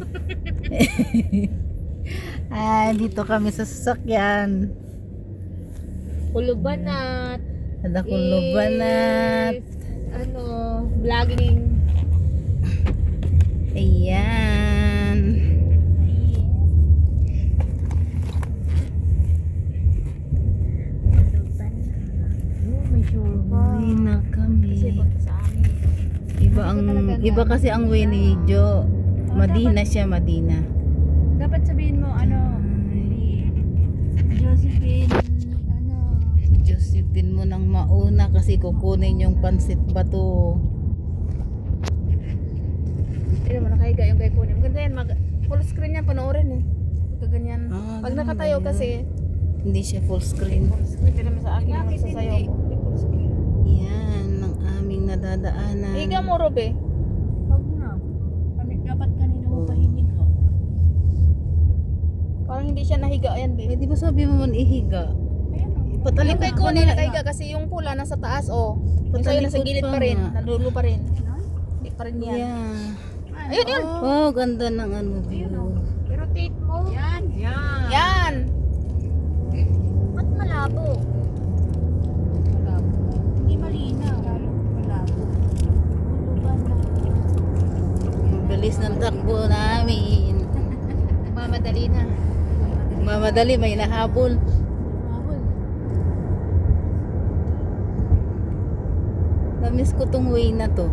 ah, dito kami sa sasakyan. Kulubanat. Ada kulubanat. is, Ano, vlogging. Ayan. Uwi na kami. Iba ang iba kasi ang way ni Jo. Madina siya, Madina. Dapat sabihin mo, ano. Josephine, ano, Josephine mo nang mauna kasi kukunin yung pansit bato. Tignan mo, nakahiga yung kay kunin. Maganda yan, mag, full screen yan, panoorin eh. Pagka ganyan. Ah, Pag nakatayo kasi, Hindi siya full screen. full screen. Mo sa akin. Hindi full screen. Yan ang aming nadadaanan. Higa mo, Robe. Huwag na. Kani, dapat kanina mo pahinig ko. Parang hindi siya nahiga yan, Eh, be. di ba sabi mo man ihiga? Ayan Yung kay mo kunin na nakahiga kasi yung pula nasa taas, oh. Yung sa'yo nasa gilid pa pa rin. nga. Nadulo pa rin. Hindi pa rin yan. Yeah. Ayun, yun. Oh, ganda ng ano view. I-rotate mo. Yan. Yan. Yan. Ba't malabo? Malabo. Hindi malinaw. Malabo. Kuluban na. Ang bilis ng takbo namin. Mamadali na. Mamadali, may nahabol. Namiss ko tong way na to.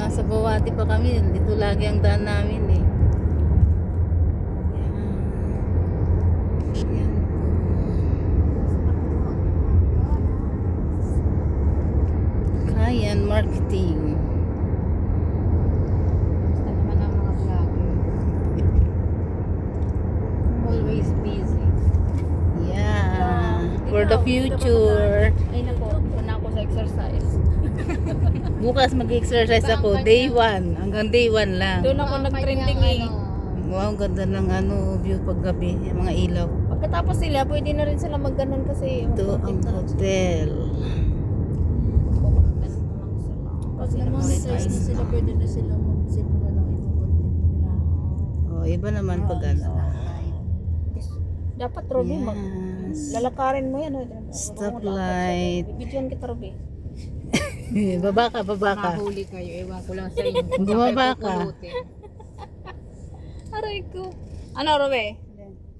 Nasa Bawati pa kami, dito lagi ang daan namin eh. Yan. Yan. Kayan Marketing. Basta naman ang mga vlogger. Always busy. Yeah. For the future. Ay, nako. Una ako sa exercise. Bukas mag-exercise ako. Day 1. Hanggang day 1 lang. Doon ako nag-trending eh. Wow, ganda ng ano, view paggabi. Yung mga ilaw. Pagkatapos nila, pwede na rin sila magganon kasi. Ito ang hotel. Pag na-monetize na sila, pwede na sila mag-simula ng ibang content nila. Oh, iba naman pag ano. Dapat, Roby, mag. Lalakarin mo yan. oh. Stoplight. Bibidyoan kita, Roby. baba ka, baba ka. Mahuli kayo, ewan ko lang sa inyo. Bumaba ka. Aray ko. Ano, Roby?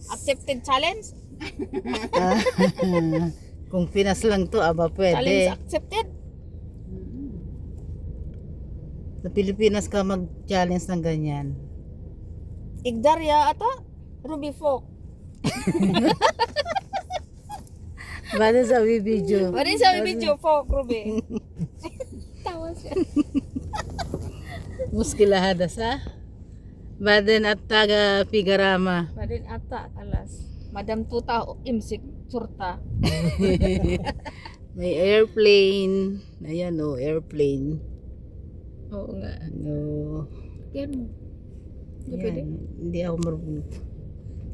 Accepted challenge? Ah, Kung Pinas lang to, aba Challenge pwede. accepted? Sa Pilipinas ka mag-challenge ng ganyan. Igdarya ata? Ruby Folk. Bale sa video. Ano yung sabi video Folk, Ruby? Tawa siya. Muskilahada sa Baden at taga Pigarama. Madin ata, alas. Madam Tuta, imsik, surta. May airplane. Ayan oh, airplane. Oo nga. No. Yan mo. Hindi Ayan. pwede? Hindi ako marunong.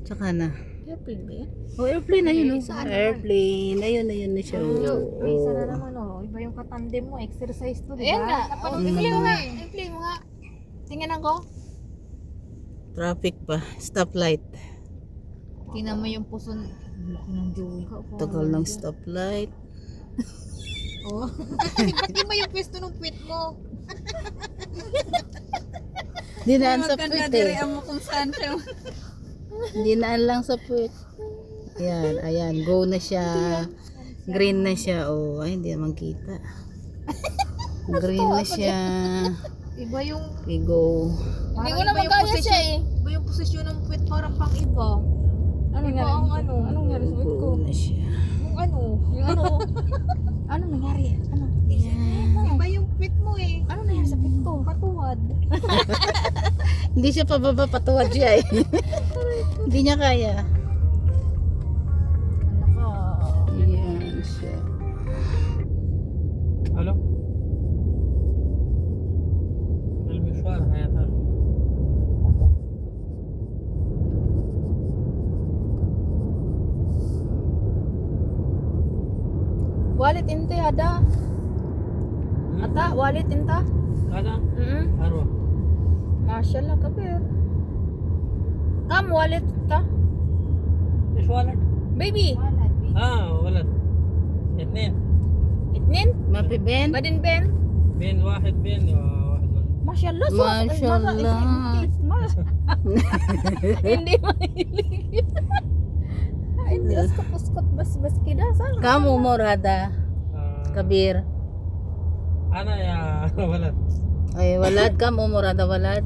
Tsaka na. Airplane ba yan? Oh, airplane. Ayun oh. Saan naman? Airplane. Ayun, ayun na siya. Oh. Isa na naman oh, iba yung katandem mo, exercise to, di Ayan nga. ba? Oh, Mm. i-play mo nga. I-play mo nga. Tingnan ako. Traffic pa. Stoplight. Tingnan mo yung puso ng Joey. Tagal ng stoplight. Oh. Ba't di mo yung pwesto ng puwit mo? Dinaan sa puwit eh. mo kung saan siya. Dinaan lang sa puwit. Ayan, ayan. Go na siya. Green na siya. Oh, ay, hindi naman kita. Green na siya. Iba yung, Okay, go. Hindi ko na iba yung magkaya posisyon- siya eh. Iba yung posisyon ng puwit parang pang iba. Ano Iba ang ano. Anong nangyari sa wit ko? Go na siya. Yung ano. Yung ano? ano nangyari? Ano? Iba yung puwit mo eh. Ano nangyari sa pit ko? Patuwad. Hindi siya pababa, patuwad siya eh. Hindi niya kaya. Naka. Ayan siya. Hello المشوار هذا Wallet inte ada. Ata, wallet inta. هذا Mm أروى Mashallah, kabir. Kam, wallet ta. ايش ولد؟ Baby. اه ولد اثنين Itnin? Mapi Ben? Badin Ben? بين واحد بين وواحد ولد Mashallah. so- Mashallah. Mas- Hindi mahilig. Ay, Hindi uskot-uskot bas-bas kida. Saan? Kamu Morada. آه Kabir. انا يا ولد Ay, walad kam o Morada walad.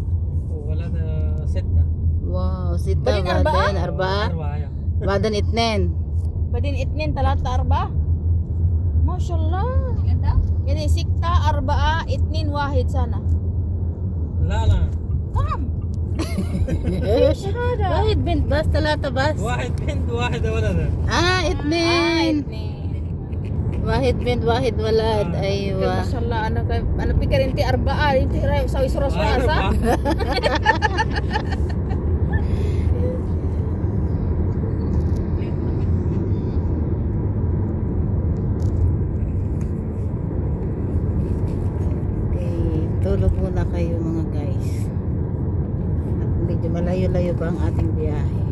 وولد آه، ستة Wow, sita Badin arbaa? badan arbaa. أربعة يا Badan itnen. Badin itnin talata arba. Mashallah. Ganda. Yani sikta arbaa itnin wahid sana. لا لا Kam. Wahid bint bas talata bas. واحد بنت وواحد ولد Ah, itnen. Wahid bint wahid walad. Ah. Aywa. Mashallah, ano kay ano pikir inti arbaa, inti ray sa isuras Ang ating biyahe.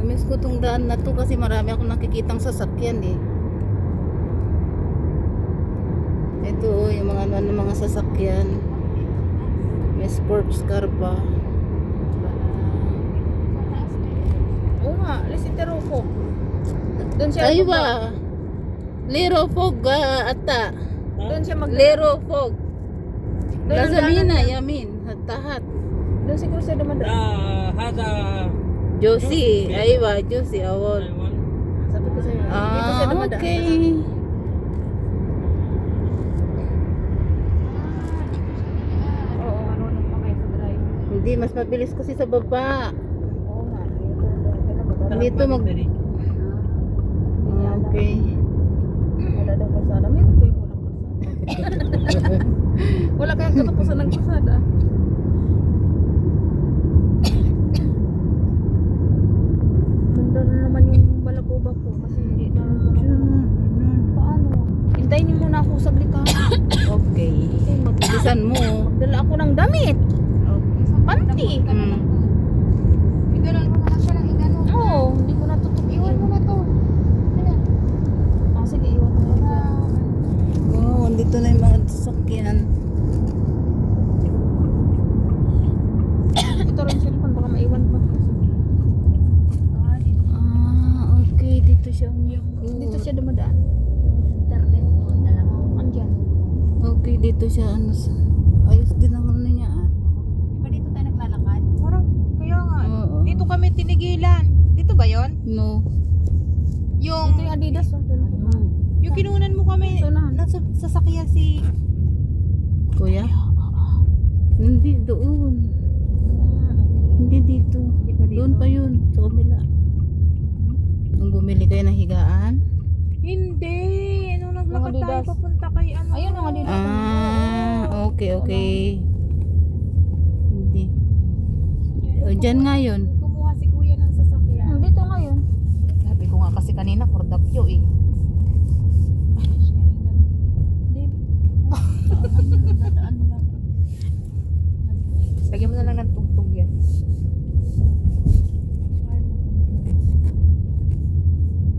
Namiss ko tong daan na to kasi marami akong nakikitang sasakyan eh. Ito oh, yung mga ano mga sasakyan. May sports car pa. Oo nga, lisitero ko. Doon siya Aywa. Lero fog ah, ata. Doon siya mag Lero fog. Gasolina, yamin, hatahat. Doon siguro sa naman doon. Ah, hata. Josie, aywa, Josie, awol. Sabi ko sa'yo. Ah, okay. Ano, ano hindi, mas mabilis kasi sa baba. Oo nga. Dito mag... Ah, okay. Wala daw kalsada. May kulay ko ng kalsada. Wala kayang katapusan ng kalsada. Banda na naman yung balakuba ko kasi hindi na naman Paano? Hintayin niyo muna ako saglit ha. Okay. Bilisan mo. magdala ako ng damit. Panty. Mm. Iganon mo na siya ng iganon. Oo, hindi ko natutukin. Iwan mo na to. Ah, sige, iwan mo na. Oh, andito na yung mga sasakyan. Ito rin cellphone, baka maiwan pa. Ah, okay. Dito siya umikot. Dito siya dumadaan. Internet mo, dala mo. Andyan. Okay, dito siya. Ano, sa- ayos din ang ano niya ah. Di ba dito tayo naglalakad? Parang, kaya nga. Oo. Dito kami tinigilan. Dito ba yon? No. Yung... Ito yung Adidas. Oh. Yung kinunan mo kami, Ito na. nasa sasakyan si... Kuya? Hindi, doon. Hindi dito. Doon pa yun. Sa kabila. Nung bumili kayo ng higaan? Hindi, nung naglakad Mga tayo Adidas. papunta kay ano. Ayun ang Adidas. Ah, okay, okay. Hindi. O, dyan nga yun. Kumuha si kuya ng sasakyan. Hmm, dito ngayon. Sabi ko nga kasi kanina, kordapyo eh. Dadaan lang. Lagyan mo na lang ng tugtog yan.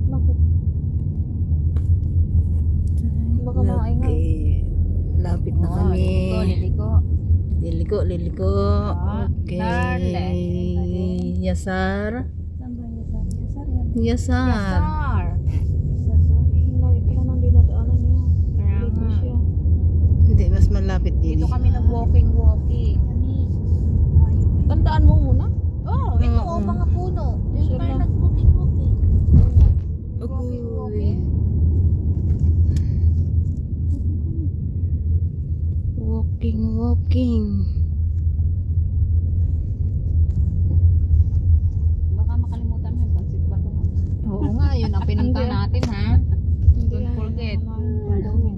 Bakit? Baka maingay. Okay. Lapit na kami. liliko. Liliko, liliko. Ah, Okay. Yasar. Saan yan? Yasar. Sar! Saan, sorry. Lagi pala nang dinadaanan niya. Kaya Dito nga. siya. Hindi, mas malapit din. Dito kami nag-walking-walking. Tandaan mo muna. Oh, ito Oo. oh, mga puno. Sure tayo nag-walking-walking. Uy. Walking, walking. Baka makalimutan mo yung pansip ba ito? Oo nga, yun ang pinunta Hindi. natin ha. Hindi Don't yan. forget. Ano?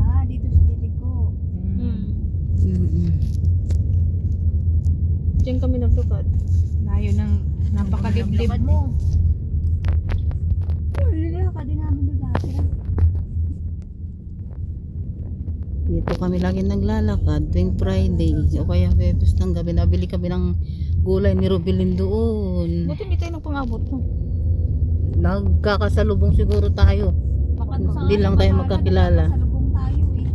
Ah, dito siya liliko. Hmm. Mm-mm. Diyan kami nagtukad. Layo ng napakadibdib mo. Nilakad din namin doon dati. Dito kami lagi naglalakad tuwing Friday o kaya Webes ng gabi. Nabili kami ng gulay ni Rubilin doon. Buti hindi tayo nagpangabot no? Nagkakasalubong siguro tayo. Hindi lang tayo magkakilala. nagkasalubong tayo eh.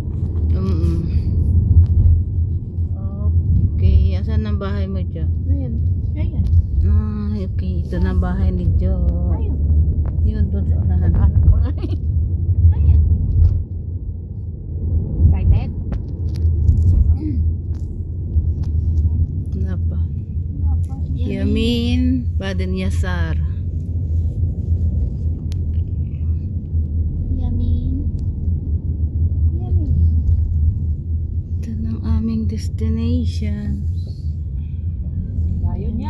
Mm Okay, asan ang bahay mo, Jo? Ayan. Ayan. Ah, okay. Ito na bahay ni Jo. Ayun. Yun, doon sa unahan. Ayan. Excited? Ano pa? Yamin Baden Yasar. Destination.